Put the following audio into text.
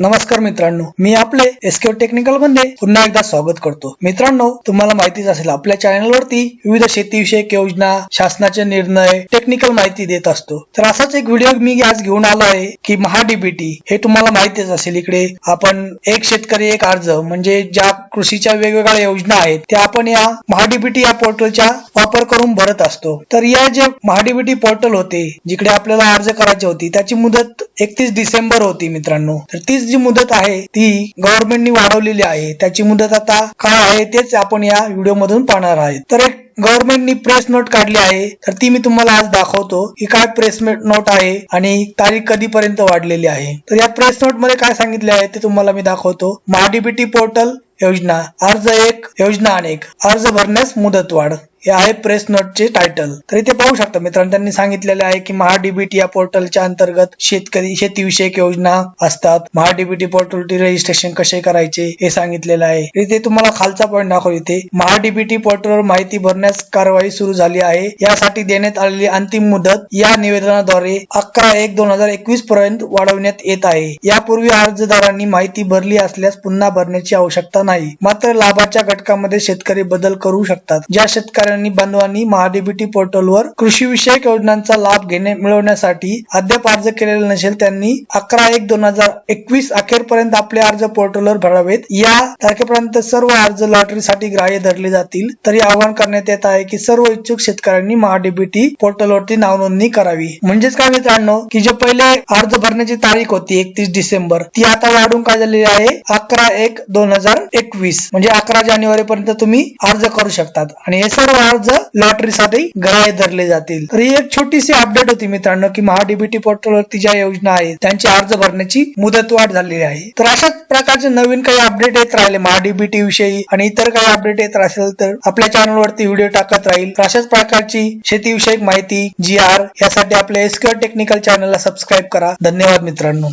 नमस्कार मित्रांनो मी आपले एसक्यू टेक्निकलमध्ये पुन्हा एकदा स्वागत करतो. मित्रांनो तुम्हाला माहितीच असेल आपल्या चॅनलवरती विविध शेतीविषयक योजना शासनाचे निर्णय टेक्निकल माहिती देत असतो. तर असाच एक व्हिडिओ मी आज घेऊन आलो आहे की महाडीबीटी. हे तुम्हाला माहितीच असेल इकडे आपण एक शेतकरी एक अर्ज म्हणजे ज्या कृषीच्या वेगवेगळ्या योजना आहेत त्या आपण या महाडीबीटी या पोर्टलचा वापर करून भरत असतो. तर या जे महाडीबीटी पोर्टल होते जिकडे आपल्याला अर्ज करायचे होते त्याची मुदत एकतीस डिसेंबर होती मित्रांनो. तर तीच जी मुदत आहे ती गव्हर्नमेंटनी वाढवलेली आहे. त्याची मुदत आता काय आहे तेच आपण या व्हिडिओ मधून पाहणार आहे तर एक गव्हर्नमेंटनी प्रेस नोट काढली आहे तर ती मी तुम्हाला आज दाखवतो. ही काय प्रेस नोट आहे आणि तारीख कधीपर्यंत वाढलेली आहे. तर या प्रेस नोटमध्ये काय सांगितले आहे ते तुम्हाला मी दाखवतो. महाडीबीटी पोर्टल योजना अर्ज एक योजना अनेक अर्ज भरण्यास मुदतवाढ. हे आहे प्रेस नोटचे टायटल. तर इथे पाहू शकता मित्रांनो त्यांनी सांगितलेले आहे की महाडीबीटी या पोर्टलच्या अंतर्गत शेतकरी शेतीविषयक योजना असतात. महाडीबीटी पोर्टलचे रजिस्ट्रेशन कसे करायचे हे सांगितलेलं आहे. इथे तुम्हाला खालचा पॉईंट दाखव इथे. महाडीबीटी पोर्टलवर माहिती करण्यास कारवाई सुरू झाली आहे. यासाठी देण्यात आलेली अंतिम मुदत या निवेदनाद्वारे अकरा एक दोन हजार एकवीस पर्यंत वाढवण्यात येत आहे. यापूर्वी अर्जदारांनी माहिती भरली असल्यास पुन्हा भरण्याची आवश्यकता नाही. मात्र लाभाच्या घटकामध्ये शेतकरी बदल करू शकतात. ज्या शेतकऱ्यांनी बांधवांनी महाडीबीटी पोर्टलवर कृषी विषयक योजनांचा लाभ घेणे मिळवण्यासाठी अद्याप अर्ज केलेला नसेल त्यांनी अकरा एक दोन हजार एकवीस अखेरपर्यंत आपले अर्ज पोर्टलवर भरावेत. या तारखेपर्यंत सर्व अर्ज लॉटरीसाठी ग्राह्य धरले जातील. तरी आवाहन करण्यात येत आहे की सर्व इच्छुक शेतकऱ्यांनी महाडीबीटी पोर्टलवरती नाव नोंदणी करावी. म्हणजेच काय मित्रांनो की जे पहिले अर्ज भरण्याची तारीख होती एकतीस डिसेंबर ती आता वाढून काय झालेली आहे? अकरा एक दोन हजार एकवीस. म्हणजे अकरा जानेवारी पर्यंत तुम्ही अर्ज करू शकतात. आणि हे सर्व अर्ज लॉटरीसाठी ग्राह्य धरले जातील. तर ही एक छोटीशी अपडेट होती मित्रांनो की महाडीबीटी पोर्टलवरती ज्या योजना आहेत त्यांचे अर्ज भरण्याची मुदतवाढ झालेली आहे. तर अशाच प्रकारचे नवीन काही अपडेट येत राहिले महाडीबीटी विषयी आणि इतर काही अपडेट येत असेल तर आपल्या चॅनलवरती व्हिडिओ टाकत राहील. अशाच प्रकारची शेतीविषयक माहिती जी आर यासाठी आपल्या एसक्युअर टेक्निकल चॅनलला सबस्क्राईब करा. धन्यवाद मित्रांनो.